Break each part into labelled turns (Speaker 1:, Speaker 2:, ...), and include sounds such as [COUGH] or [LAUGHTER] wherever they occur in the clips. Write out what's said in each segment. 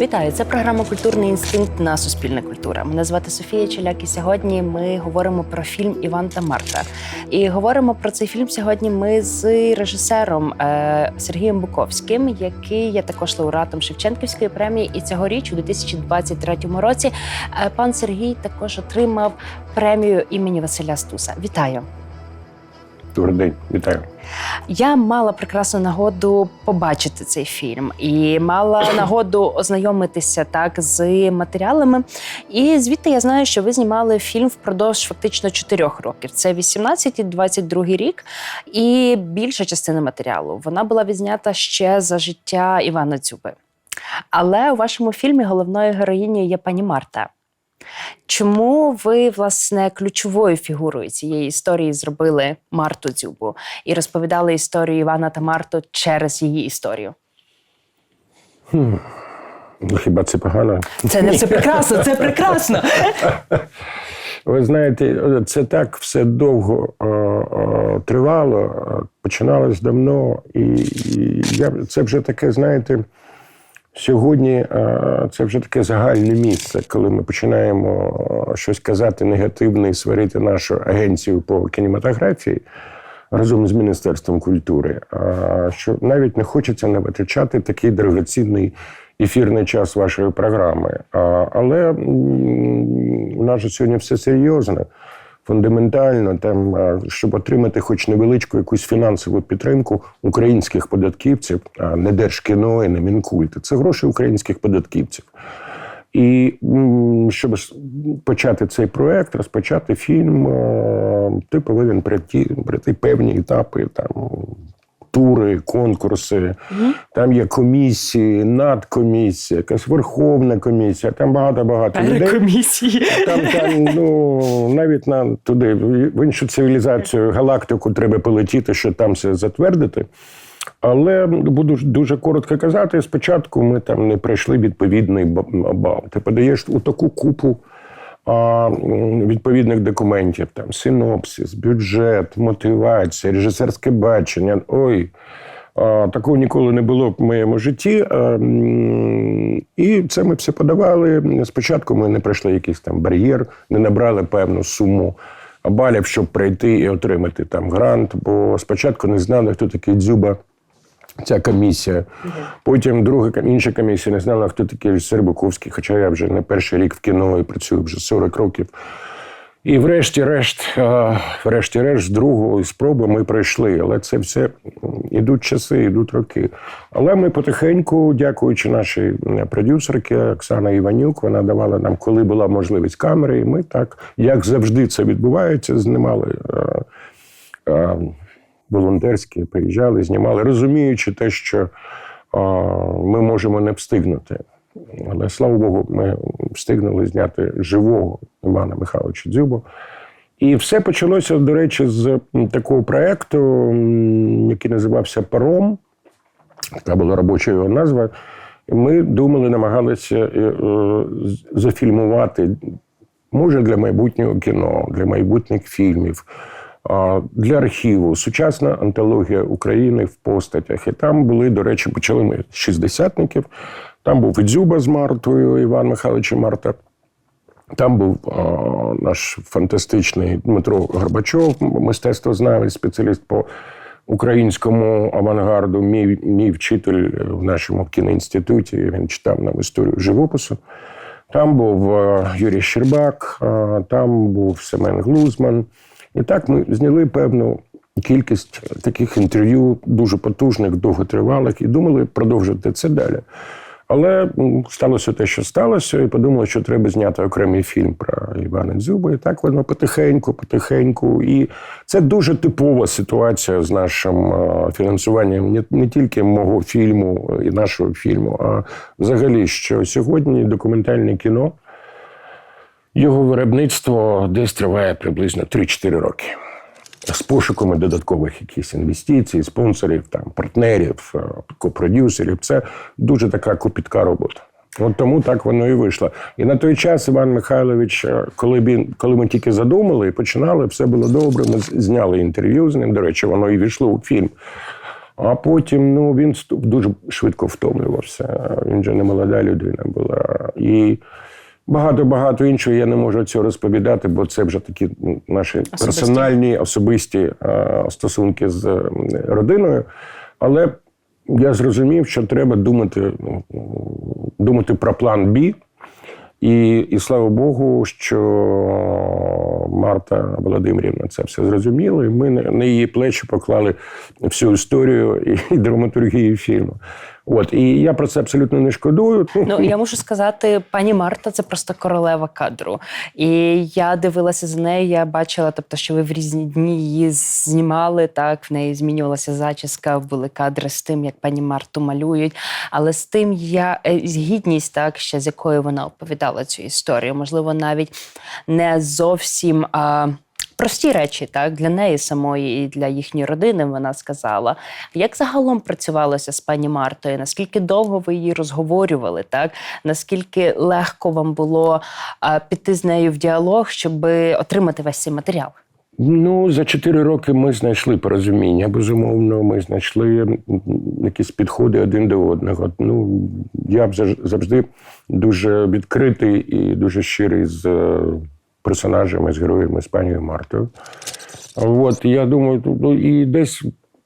Speaker 1: Вітаю! Це програма Культурний інстинкт на Суспільна культура. Мене звати Софія Челяк, і сьогодні ми говоримо про фільм Іван та Марта. І говоримо про цей фільм сьогодні. Ми з режисером е, Сергієм Буковським, який є також лауреатом Шевченківської премії. І цьогоріч, у 2023 році, е, пан Сергій також отримав премію імені Василя Стуса. Вітаю!
Speaker 2: Добрий день, вітаю.
Speaker 1: Я мала прекрасну нагоду побачити цей фільм і мала [COUGHS] нагоду ознайомитися так з матеріалами. І звідти я знаю, що ви знімали фільм впродовж фактично чотирьох років. Це 18 і 22 рік. І більша частина матеріалу вона була відзнята ще за життя Івана Дзюби. Але у вашому фільмі головною героїнею є пані Марта. Чому ви, власне, ключовою фігурою цієї історії зробили Марту Дзюбу і розповідали історію Івана та Марту через її історію?
Speaker 2: Ну, хіба це погано?
Speaker 1: Це не все [LAUGHS] прекрасно, це прекрасно.
Speaker 2: Ви знаєте, це так все довго е, е, тривало, починалось давно, і, і я це вже таке, знаєте. Сьогодні е, це вже таке загальне місце, коли ми починаємо е, щось казати негативне і сварити нашу агенцію по кінематографії разом з Міністерством культури. е, Що навіть не хочеться не витрачати такий дорогоцінний ефірний час вашої програми. Але у нас же сьогодні все серйозно. Фундаментально, там, щоб отримати хоч невеличку якусь фінансову підтримку українських податківців, а не держкіно і не мінкульти. Це гроші українських податківців. І щоб почати цей проект, розпочати фільм, ти повинен пройти, пройти певні етапи там. Тури, конкурси, там є комісії, надкомісія, якась верховна комісія, там багато-багато людей.
Speaker 1: Комісії.
Speaker 2: Там, там ну навіть на туди в іншу цивілізацію галактику треба полетіти, щоб там все затвердити. Але буду дуже коротко казати. Спочатку ми там не пройшли відповідний бал. Ти подаєш у таку купу відповідних документів: там синопсис, бюджет, мотивація, режисерське бачення. Ой. Такого ніколи не було в моєму житті. І це ми все подавали. Спочатку ми не пройшли якийсь там бар'єр, не набрали певну суму балів, щоб прийти і отримати там грант. Бо спочатку не знали, хто такий дзюба. Ця комісія. Потім друга інша комісія не знала, хто такий режисер Буковський, хоча я вже не перший рік в кіно і працюю вже 40 років. І врешті-решт, врешті-решт, з другої спроби ми пройшли. Але це все ідуть часи, ідуть роки. Але ми потихеньку, дякуючи нашій продюсерці Оксана Іванюк, вона давала нам, коли була можливість камери, і ми так, як завжди це відбувається, знімали. Волонтерські приїжджали, знімали, розуміючи те, що ми можемо не встигнути. Але слава Богу, ми встигнули зняти живого Івана Михайловича Дзюбу. І все почалося, до речі, з такого проєкту, який називався Паром. Така була робоча його назва. Ми думали, намагалися е, е, зафільмувати, може, для майбутнього кіно, для майбутніх фільмів, для архіву, сучасна антологія України в постатях. І там були, до речі, почали ми з шістдесятників. Там був Дзюба з Мартою, Іван Михайлович Марта. Там був а, наш фантастичний Дмитро Горбачов, мистецтвознавець, спеціаліст по українському авангарду. Мій, мій вчитель в нашому кіноінституті. Він читав нам історію живопису. Там був Юрій Щербак, там був Семен Глузман. І так ми зняли певну кількість таких інтерв'ю, дуже потужних, довготривалих, і думали продовжити це далі. Але сталося те, що сталося, і подумали, що треба зняти окремий фільм про Івана Дзюба. І так воно потихеньку, потихеньку. І це дуже типова ситуація з нашим е, фінансуванням не, не тільки мого фільму і нашого фільму, а взагалі, що сьогодні документальне кіно. Його виробництво десь триває приблизно 3-4 роки. З пошуками додаткових якихось інвестицій, спонсорів, там, партнерів, е, копродюсерів. Це дуже така копітка робота. От тому так воно і вийшло. І на той час Іван Михайлович, е, коли він, коли ми тільки задумали і починали, все було добре. Ми зняли інтерв'ю з ним. До речі, воно і війшло у фільм. А потім ну, він дуже швидко втомлювався. Він же не молода людина була. І багато-багато іншого я не можу цього розповідати, бо це вже такі ну, наші
Speaker 1: Особисті.
Speaker 2: персональні, особисті е, стосунки з родиною. Але я зрозумів, що треба думати, ну, думати про план Б. І, і слава Богу, що Марта Володимирівна це все зрозуміла, і ми на, її плечі поклали всю історію і драматургію фільму. От і я про це абсолютно не шкодую.
Speaker 1: Ну я мушу сказати, пані Марта це просто королева кадру. І я дивилася за нею. Я бачила, тобто, що ви в різні дні її знімали. Так в неї змінювалася зачіска, були кадри з тим, як пані Марту малюють. Але з тим я е, з гідність, так ще з якою вона оповідала цю історію. Можливо, навіть не зовсім. А, Прості речі, так для неї самої і для їхньої родини вона сказала. Як загалом працювалося з пані Мартою? Наскільки довго ви її розговорювали? Так наскільки легко вам було піти з нею в діалог, щоб отримати весь цей матеріал?
Speaker 2: Ну, за чотири роки ми знайшли порозуміння. Безумовно, ми знайшли якісь підходи один до одного. Ну, я завжди дуже відкритий і дуже щирий з персонажами, з героями, з панією Мартою. От я думаю, ну і десь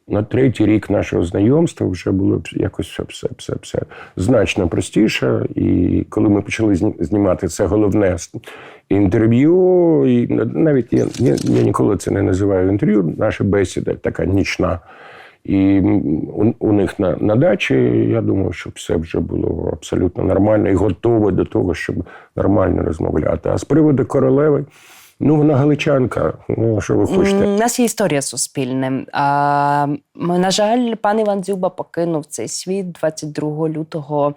Speaker 2: на третій рік нашого знайомства вже було якось все, все, все, все значно простіше. І коли ми почали знімати це головне інтерв'ю, і навіть я, я, я ніколи це не називаю інтерв'ю, наша бесіда така нічна. І у, у них на, на дачі, я думаю, що все вже було абсолютно нормально і готове до того, щоб нормально розмовляти. А з приводу королеви, ну вона галичанка. Ну, що ви хочете?
Speaker 1: У нас є історія з суспільним. А, на жаль, пан Іван Дзюба покинув цей світ 22 лютого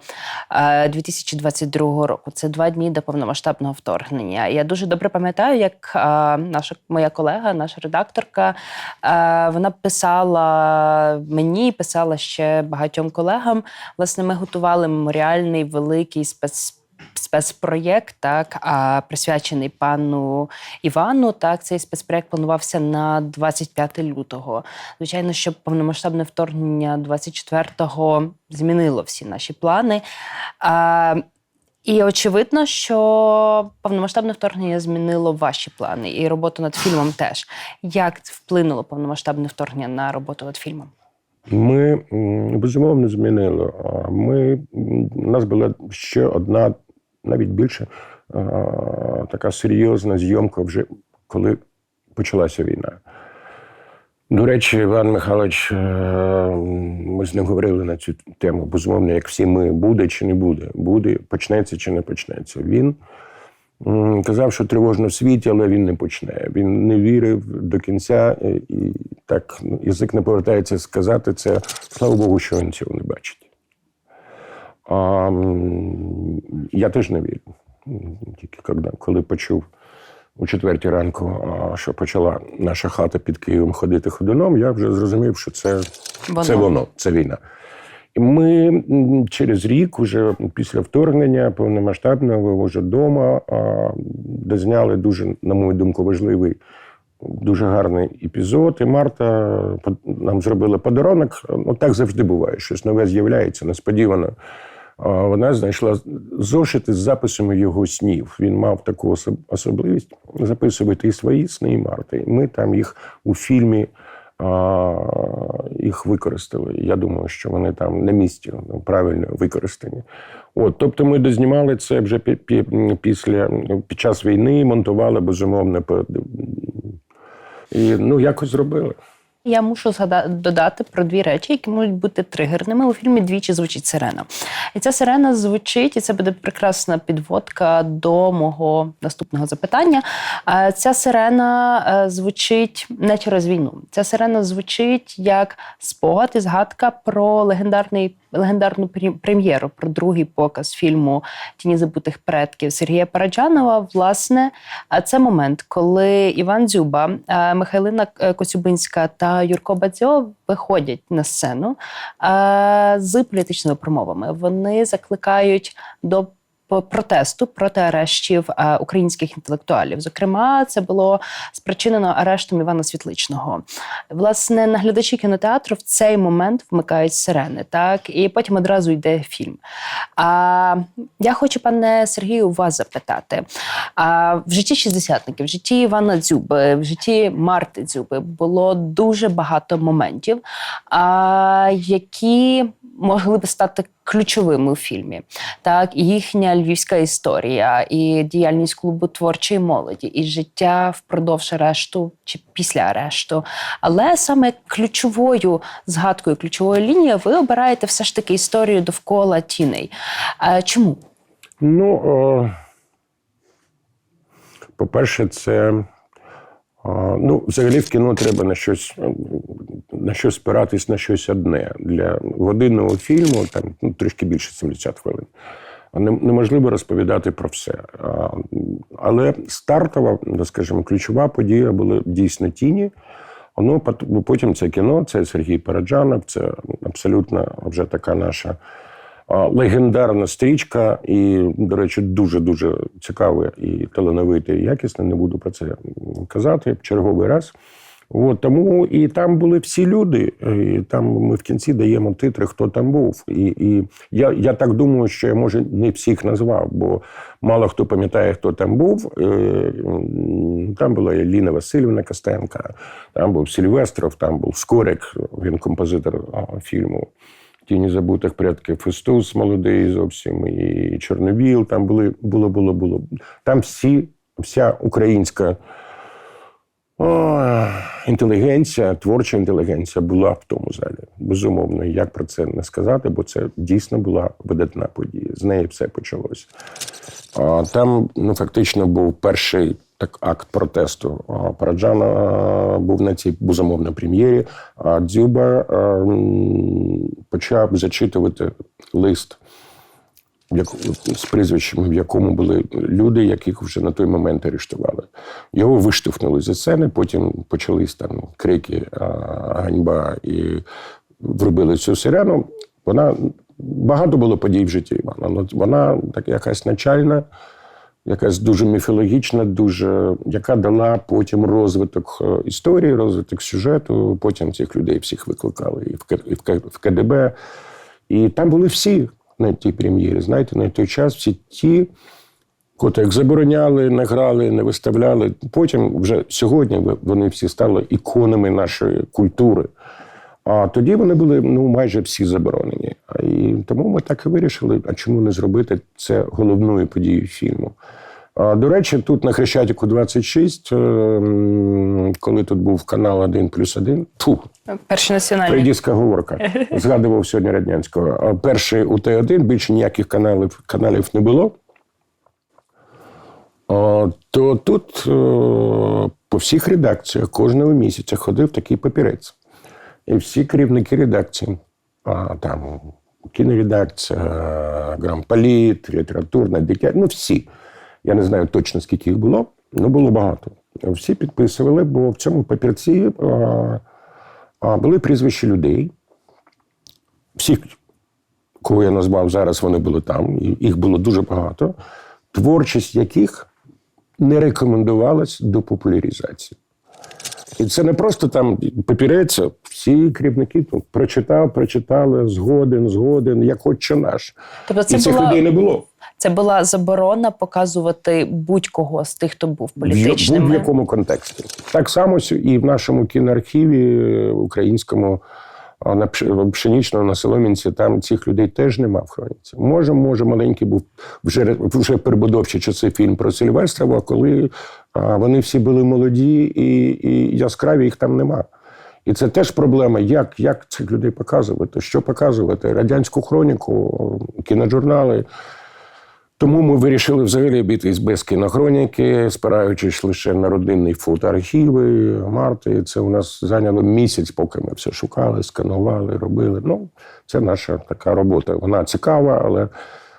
Speaker 1: е, 2022 року. Це два дні до повномасштабного вторгнення. Я дуже добре пам'ятаю, як наша моя колега, наша редакторка, вона писала мені, писала ще багатьом колегам. Власне, ми готували меморіальний великий спец спецпроєкт, так, присвячений пану Івану. Так, цей спецпроєкт планувався на 25 лютого. Звичайно, що повномасштабне вторгнення 24-го змінило всі наші плани. А, і очевидно, що повномасштабне вторгнення змінило ваші плани і роботу над фільмом теж. Як вплинуло повномасштабне вторгнення на роботу над фільмом?
Speaker 2: Ми безумовно змінили. Ми, у нас була ще одна, навіть більше, а, така серйозна зйомка, вже коли почалася війна. До речі, Іван Михайлович, е, ми з ним говорили на цю тему. Безумовно, як всі ми, буде чи не буде, буде, почнеться чи не почнеться. Він казав, що тривожно в світі, але він не почне. Він не вірив до кінця, е, і так ну, язик не повертається сказати це. Слава Богу, що він цього не бачить. А, я теж не вірю. Тільки коли, коли почув у четвертій ранку, що почала наша хата під Києвом ходити ходуном, я вже зрозумів, що це
Speaker 1: Воно.
Speaker 2: це воно, це війна. І ми через рік, уже після вторгнення повномасштабного вже вдома, а, де зняли дуже, на мою думку, важливий, дуже гарний епізод. І Марта нам зробила подарунок. Ну так завжди буває. Щось нове з'являється несподівано. Вона знайшла зошити з записами його снів. Він мав таку особливість записувати і свої сни, і Марти. Ми там їх у фільмі а, їх використали. Я думаю, що вони там на місці ну, правильно використані. От, тобто ми дознімали це вже пі- пі- після під час війни, монтували безумовно. І ну якось зробили.
Speaker 1: Я мушу згадати додати про дві речі, які можуть бути тригерними. У фільмі двічі звучить сирена. І ця сирена звучить, і це буде прекрасна підводка до мого наступного запитання. Ця сирена е, звучить не через війну. Ця сирена звучить як спогад і згадка про легендарний. Легендарну прем'єру про другий показ фільму Тіні забутих предків Сергія Параджанова. Власне, це момент, коли Іван Дзюба, е, Михайлина е, Коцюбинська та Юрко Бадзьо виходять на сцену е, з політичними промовами. Вони закликають до протесту проти арештів е, українських інтелектуалів. Зокрема, це було спричинено арештом Івана Світличного. Власне, наглядачі кінотеатру в цей момент вмикають сирени, так і потім одразу йде фільм. А я хочу, пане Сергію, вас запитати. А в житті шістдесятників, в житті Івана Дзюби, в житті Марти Дзюби було дуже багато моментів, а, які могли би стати ключовими у фільмі. Так, їхня львівська історія, і діяльність клубу творчої молоді, і життя впродовж арешту чи після арешту. Але саме ключовою згадкою, ключовою лінією ви обираєте все ж таки історію довкола тіней. Чому?
Speaker 2: Ну, о, по-перше, це. Ну, взагалі в кіно треба на щось, на щось спиратись на щось одне. Для годинного фільму там ну, трішки більше 70 хвилин. Неможливо розповідати про все. Але стартова, ну, скажімо, ключова подія була дійсно тіні. Воно потім це кіно, це Сергій Параджанов, це абсолютно вже така наша легендарна стрічка, і, до речі, дуже дуже цікаве і талановите, і якісне. Не буду про це казати в черговий раз. От, тому і там були всі люди. І там ми в кінці даємо титри, хто там був. І, і я, я так думаю, що я може не всіх назвав, бо мало хто пам'ятає, хто там був. Е, Там була Ліна Васильівна Костенка, там був Сильвестров, там був Скорик, він композитор фільму. Тіні забутих предків Фестус молодий зовсім, і Чорновіл. Там були, було, було, було. Там всі, вся українська о, інтелігенція, творча інтелігенція була в тому залі. Безумовно, як про це не сказати, бо це дійсно була видатна подія. З неї все почалося. А, Там ну, фактично був перший так, акт протесту. А, був на цій безумовно прем'єрі, а Дзюба почав зачитувати лист з прізвищами, в якому були люди, яких вже на той момент арештували. Його виштовхнули зі сцени, потім почались там крики, ганьба і вробили цю сирену. Вона багато було подій в житті Івана. але Вона така якась начальна, якась дуже міфологічна, дуже яка дала потім розвиток е, історії, розвиток сюжету. Потім цих людей всіх викликали і в КДБ. І там були всі на тій прем'єрі. Знаєте, на той час всі ті, котрих забороняли, не грали, не виставляли. Потім вже сьогодні вони всі стали іконами нашої культури. А тоді вони були ну майже всі заборонені. І тому ми так і вирішили, а чому не зробити це головною подією фільму. До речі, тут на Хрещатику 26, е, коли тут був канал 1 плюс 1, фу,
Speaker 1: Перші національні.
Speaker 2: Прийдіська говорка. [LAUGHS] Згадував сьогодні Раднянського. А Перший УТ-1, більше ніяких каналів, каналів не було. То тут е, по всіх редакціях кожного місяця ходив такий папірець. І всі керівники редакції, а, там кіноредакція, грамполіт, літературна, дитя, ну всі. Я не знаю точно, скільки їх було, але було багато. Всі підписували, бо в цьому папірці а, а, були прізвища людей. Всіх, кого я назвав зараз, вони були там, їх було дуже багато, творчість яких не рекомендувалась до популяризації. І це не просто там папірець, всі керівники ну, прочитав, прочитали, згоден, згоден, як хоче наш.
Speaker 1: Тобто
Speaker 2: І цих
Speaker 1: була,
Speaker 2: людей не було.
Speaker 1: це була заборона показувати будь-кого з тих, хто був
Speaker 2: В
Speaker 1: політичними.
Speaker 2: будь-якому контексті. Так само і в нашому кіноархіві е, українському на Пш- на Соломінці, там цих людей теж нема в хроніці. Може, може, маленький був вже, вже перебудовчі часи фільм про Сильвестрова, коли вони всі були молоді і, і яскраві, їх там нема. І це теж проблема, як, як цих людей показувати, що показувати. Радянську хроніку, кіножурнали. Тому ми вирішили взагалі обійтись без кінохроніки, спираючись лише на родинний фотоархіви Марти. Це у нас зайняло місяць, поки ми все шукали, сканували, робили. Ну, це наша така робота. Вона цікава, але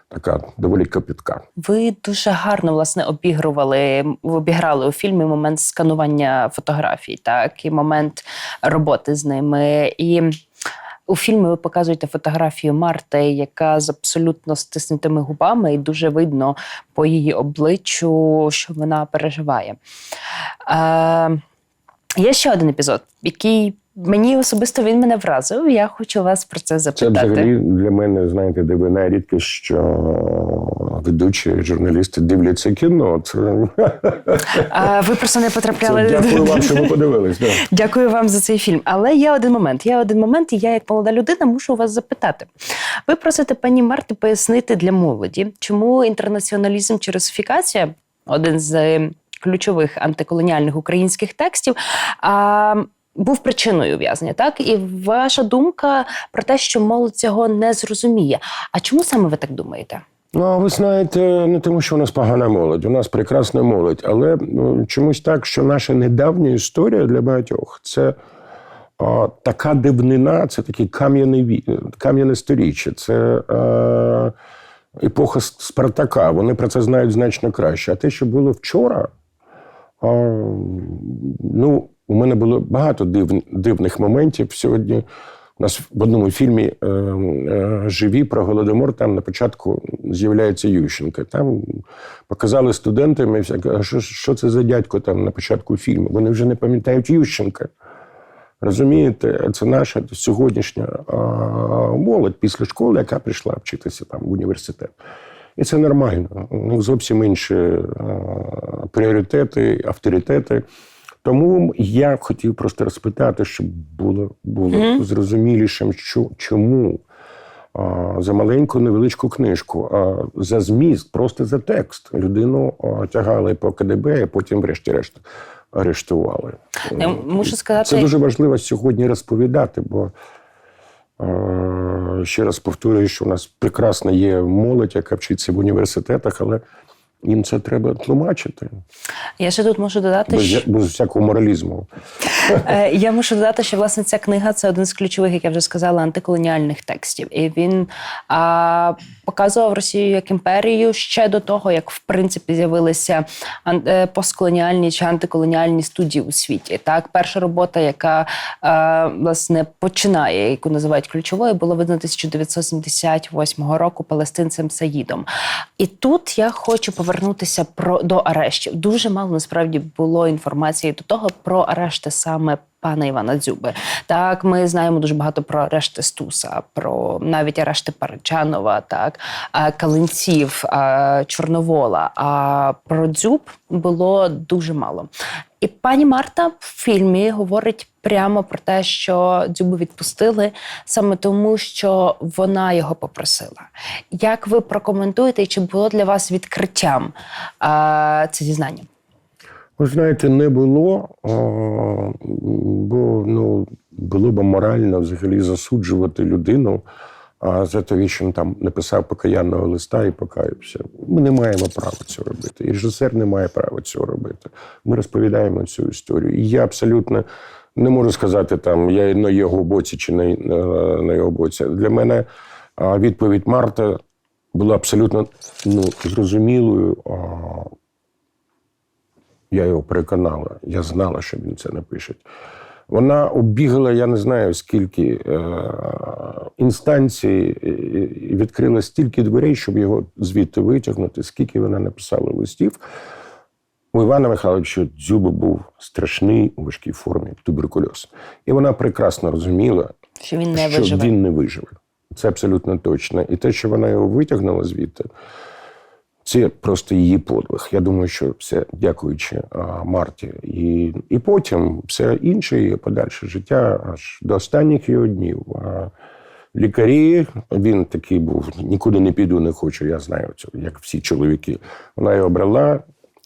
Speaker 2: така доволі копітка.
Speaker 1: Ви дуже гарно власне обігрували, обіграли у фільмі момент сканування фотографій, так і момент роботи з ними. І у фільмі ви показуєте фотографію Марти, яка з абсолютно стиснутими губами, і дуже видно по її обличчю, що вона переживає. Е, є ще один епізод, який мені особисто він мене вразив. Я хочу вас про це
Speaker 2: Це
Speaker 1: запитати.
Speaker 2: взагалі для мене, знаєте, дивина рідкість, що ведучі журналісти дивляться кіно. Це,
Speaker 1: А, ви просто не потрапляли.
Speaker 2: це дякую вам, що ви подивились. Да.
Speaker 1: Дякую вам за цей фільм. Але є один момент. Є один момент, і я, як молода людина, мушу вас запитати. Ви просите пані Марти пояснити для молоді, чому інтернаціоналізм чи русифікація один з е, ключових антиколоніальних українських текстів. А, був причиною ув'язнення, так і ваша думка про те, що молодь цього не зрозуміє. А чому саме ви так думаєте?
Speaker 2: Ну, ви знаєте, не тому, що у нас погана молодь, у нас прекрасна молодь, але ну, чомусь так, що наша недавня історія для багатьох це а, така дивнина, це такий кам'яне сторіччя, це е, епоха Спартака. Вони про це знають значно краще. А те, що було вчора, а, ну, у мене було багато див, дивних моментів сьогодні. У нас в одному фільмі е, е, живі про голодомор. Там на початку з'являється Ющенко. Там показали студентам, і всяке, а що, що це за дядько там на початку фільму? Вони вже не пам'ятають Ющенка. Розумієте, це наша сьогоднішня молодь після школи, яка прийшла вчитися там в університет. І це нормально. У них зовсім інші а, пріоритети, авторитети. Тому я хотів просто розпитати, щоб було, було
Speaker 1: Мгм.
Speaker 2: зрозумілішим, що, чому а, за маленьку невеличку книжку, а за зміст, просто за текст. Людину а, тягали по КДБ, а потім, врешті-решт, арештували.
Speaker 1: Я мушу сказати,
Speaker 2: Це дуже важливо сьогодні розповідати, бо ще раз повторюю, що у нас прекрасна є молодь, яка вчиться в університетах, але їм це треба тлумачити
Speaker 1: я ще тут можу додати,
Speaker 2: без,
Speaker 1: що
Speaker 2: без всякого моралізму.
Speaker 1: Е, Я мушу додати, що власне ця книга це один з ключових, як я вже сказала, антиколоніальних текстів. І він а, показував Росію як імперію ще до того, як в принципі з'явилися е, постколоніальні чи антиколоніальні студії у світі. Так, перша робота, яка а, власне починає, яку називають ключовою, була видана 1978 року палестинцем Саїдом. І тут я хочу повернутися про до арештів. Дуже мало насправді було інформації до того про арешти саме. Пана Івана Дзюби. Так, ми знаємо дуже багато про арешти Стуса, про навіть арешти Парачанова, так, Калинців, Чорновола. А про Дзюб було дуже мало. І пані Марта в фільмі говорить прямо про те, що Дзюбу відпустили саме тому, що вона його попросила. Як ви прокоментуєте, і чи було для вас відкриттям це зізнання?
Speaker 2: Ви знаєте, не було, бо ну, було б морально взагалі засуджувати людину за те, що він там написав покаянного листа і покаявся. Ми не маємо права цього робити. І режисер не має права цього робити. Ми розповідаємо цю історію. І я абсолютно не можу сказати, там я на його боці чи на, на його боці. Для мене відповідь Марта була абсолютно ну, зрозумілою. Я його переконала. Я знала, що він це напише. Вона оббігала, я не знаю скільки е, інстанцій і- і відкрила стільки дверей, щоб його звідти витягнути, скільки вона написала листів. У Івана Михайловича Дзюба був страшний у важкій формі туберкульоз. І вона прекрасно розуміла,
Speaker 1: Що він не
Speaker 2: що
Speaker 1: виживе?
Speaker 2: він не виживе. Це абсолютно точно. І те, що вона його витягнула звідти, це просто її подвиг. Я думаю, що це дякуючи Марті. І, і потім все інше її подальше життя аж до останніх його днів. А, Лікарі, він такий був, нікуди не піду, не хочу, я знаю це, як всі чоловіки. Вона його брала,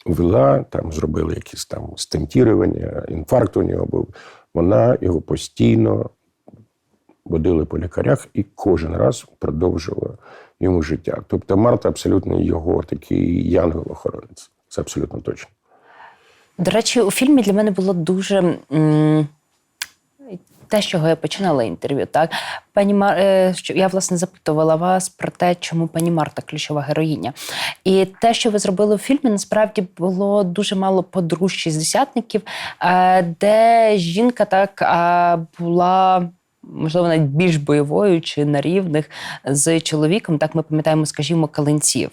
Speaker 2: вела, там зробили якісь там стентірування, інфаркт у нього був. Вона його постійно водили по лікарях і кожен раз продовжувала йому життя. Тобто Марта абсолютно його такий янгол-охоронець. Це абсолютно точно.
Speaker 1: До речі, у фільмі для мене було дуже. Те, з чого я починала інтерв'ю, так пані Мар... е, я власне запитувала вас про те, чому пані Марта ключова героїня. І те, що ви зробили у фільмі, насправді було дуже мало подружжя з десятників, е, де жінка так була можливо, навіть більш бойовою чи на рівних з чоловіком. Так ми пам'ятаємо, скажімо, Калинців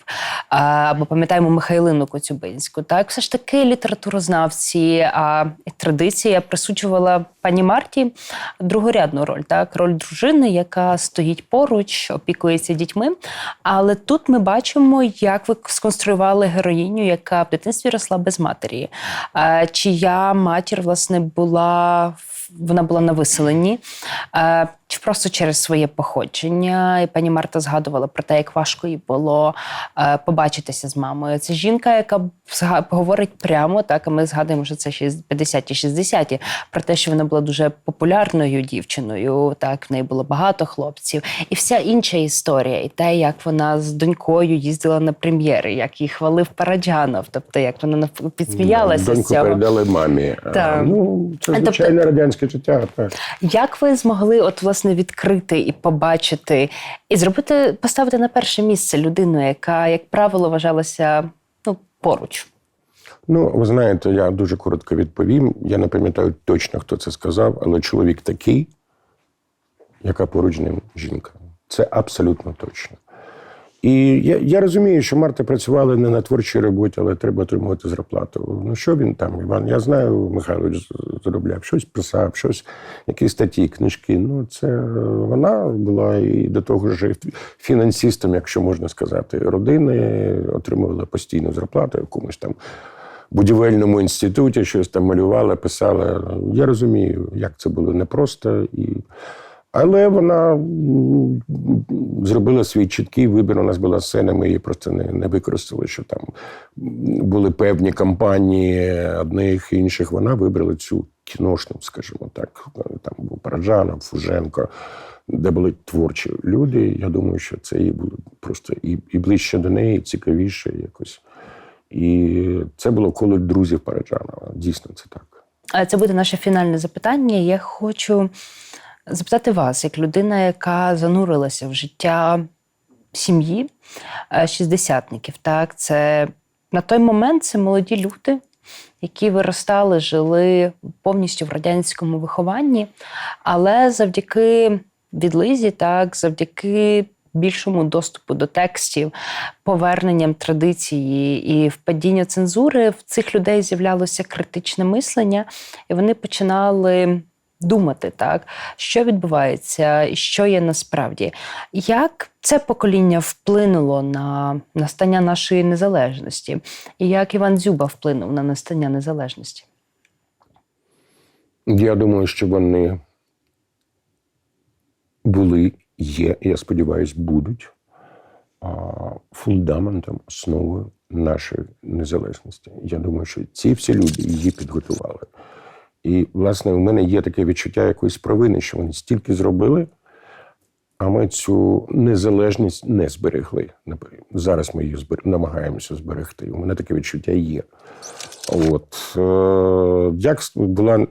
Speaker 1: або пам'ятаємо Михайлину Коцюбинську. Так, все ж таки літературознавці, а традиція присуджувала пані Марті другорядну роль, так, роль дружини, яка стоїть поруч, опікується дітьми. Але тут ми бачимо, як ви сконструювали героїню, яка в дитинстві росла без матері, чия матір власне була вона була на виселенні, е, чи просто через своє походження. І пані Марта згадувала про те, як важко їй було е, побачитися з мамою. Це жінка, яка говорить прямо, так, а ми згадуємо, що це з 50-ті, 60-ті, про те, що вона була дуже популярною дівчиною, так, в неї було багато хлопців. І вся інша історія, і те, як вона з донькою їздила на прем'єри, як її хвалив Параджанов, тобто як вона підсміялася з цього.
Speaker 2: передали мамі. А, Ну, це
Speaker 1: Тобто-
Speaker 2: звичайне радянське життя. Так.
Speaker 1: Як ви змогли от власне відкрити і побачити, і зробити, поставити на перше місце людину, яка, як правило, вважалася ну, поруч?
Speaker 2: Ну, ви знаєте, я дуже коротко відповім. Я не пам'ятаю точно, хто це сказав, але чоловік такий, яка поруч ним жінка. Це абсолютно точно. І я, я розумію, що Марта працювала не на творчій роботі, але треба отримувати зарплату. Ну що він там, Іван? Я знаю, Михайлович заробляв щось писав, щось, якісь статті, книжки. Ну, це вона була і до того ж фінансистом, якщо можна сказати, родини, отримувала постійну зарплату якомусь там будівельному інституті, щось там малювала, писала. Я розумію, як це було непросто. І... Але вона зробила свій чіткий вибір. У нас була сцена, ми її просто не, не використали, що там були певні кампанії одних інших. Вона вибрала цю кіношну, скажімо так. Там був Параджанов, Фуженко, де були творчі люди. Я думаю, що це їй було просто і, і ближче до неї, і цікавіше якось. І це було коло друзів Параджанова. Дійсно, це так.
Speaker 1: Це буде наше фінальне запитання. Я хочу запитати вас, як людина, яка занурилася в життя сім'ї е, шістдесятників. Так, це на той момент це молоді люди, які виростали, жили повністю в радянському вихованні, але завдяки відлизі, так, завдяки більшому доступу до текстів, поверненням традиції і впадіння цензури в цих людей з'являлося критичне мислення, і вони починали. Думати так, що відбувається, що є насправді. Як це покоління вплинуло на настання нашої незалежності, і як Іван Дзюба вплинув на настання незалежності?
Speaker 2: Я думаю, що вони були, є, я сподіваюся, будуть фундаментом, основою нашої незалежності. Я думаю, що ці всі люди її підготували. І, власне, у мене є таке відчуття якоїсь провини, що вони стільки зробили, а ми цю незалежність не зберегли. Зараз ми її збер... намагаємося зберегти. У мене таке відчуття є. От е, як була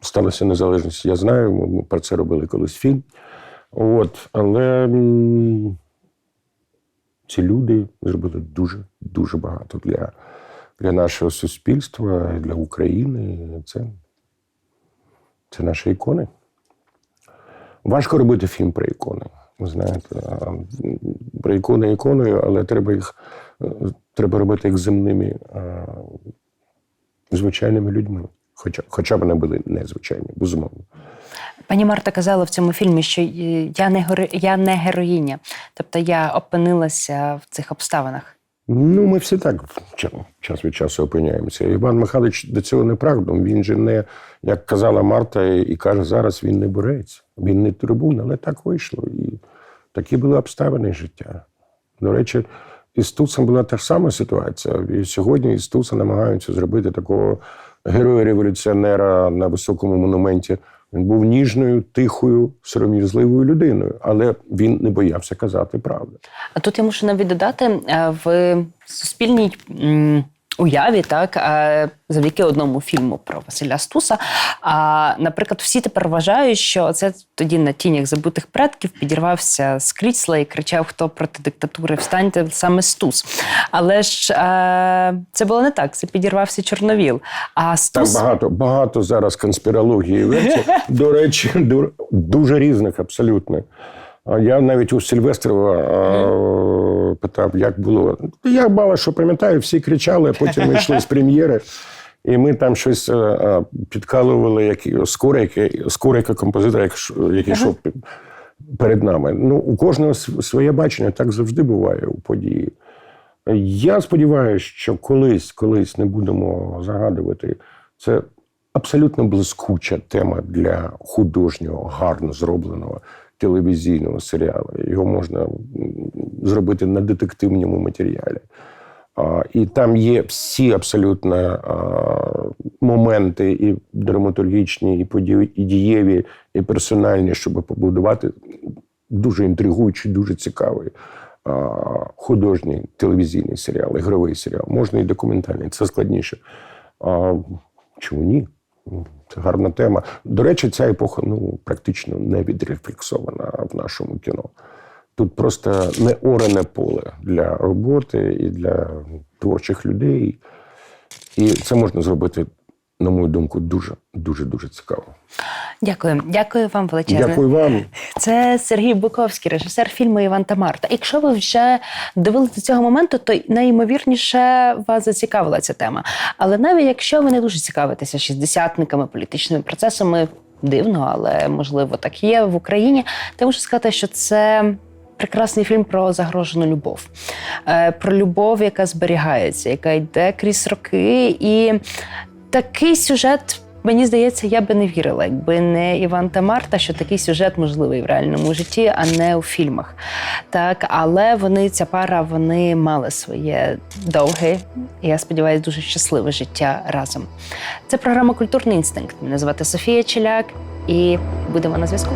Speaker 2: сталася незалежність, я знаю. Ми про це робили колись фільм. От, але ці люди зробили дуже дуже багато для, для нашого суспільства, для України. Це, це наші ікони. Важко робити фільм про ікони. Ви знаєте, про ікони іконою, але треба їх треба робити їх земними звичайними людьми. Хоча, хоча вони були незвичайні, безумовно.
Speaker 1: Пані Марта казала в цьому фільмі, що е, я не я не героїня, тобто я опинилася в цих обставинах.
Speaker 2: Ну, ми всі так час від часу опиняємося. Іван Михайлович до цього не прагнув. Він же не, як казала Марта, і каже, зараз він не борець, він не трибун, але так вийшло. І такі були обставини життя. До речі, із Туцем була та ж сама ситуація. І сьогодні із Туса намагаються зробити такого героя-революціонера на високому монументі. Він був ніжною, тихою, сором'язливою людиною, але він не боявся казати правду.
Speaker 1: А тут я мушу навіть додати е, в суспільній уяві, так е, завдяки одному фільму про Василя Стуса. А наприклад, всі тепер вважають, що це тоді на тінях забутих предків підірвався з крісла і кричав: Хто проти диктатури встаньте саме Стус. Але ж е, це було не так. Це підірвався Чорновіл. А Стус
Speaker 2: багато, багато зараз конспірології. [LAUGHS] До речі, ду- дуже різних абсолютно. Я навіть у Сильвестрова а, питав, як було. Я мало що пам'ятаю, всі кричали, а потім ми йшли з прем'єри. І ми там щось е, е, підкалували, як скорика, композитора, який йшов пі- перед нами. Ну, у кожного своє бачення, так завжди буває у події. Я сподіваюся, що колись, колись не будемо загадувати. Це абсолютно блискуча тема для художнього, гарно зробленого телевізійного серіалу. Його можна зробити на детективному матеріалі. І там є всі абсолютно моменти, і драматургічні, і події, і дієві, і персональні, щоб побудувати дуже інтригуючий, дуже цікавий художній телевізійний серіал, ігровий серіал. Можна і документальний, це складніше. Чому ні? Це гарна тема. До речі, ця епоха ну, практично не відрефлексована в нашому кіно. Тут просто не орене поле для роботи і для творчих людей. І це можна зробити, на мою думку, дуже, дуже, дуже цікаво.
Speaker 1: дякую, дякую вам величезне.
Speaker 2: Дякую вам.
Speaker 1: Це Сергій Буковський, режисер фільму Іван та Марта. Якщо ви вже дивилися до цього моменту, то найімовірніше вас зацікавила ця тема. Але навіть якщо ви не дуже цікавитеся шістдесятниками, політичними процесами, дивно, але можливо так є в Україні, я можу сказати, що це. Прекрасний фільм про загрожену любов, Е, про любов, яка зберігається, яка йде крізь роки. І такий сюжет, мені здається, я би не вірила, якби не Іван та Марта, що такий сюжет можливий в реальному житті, а не у фільмах. Так, але вони, ця пара, вони мали своє довге, я сподіваюся, дуже щасливе життя разом. Це програма Культурний інстинкт. Мене звати Софія Челяк, і будемо на зв'язку.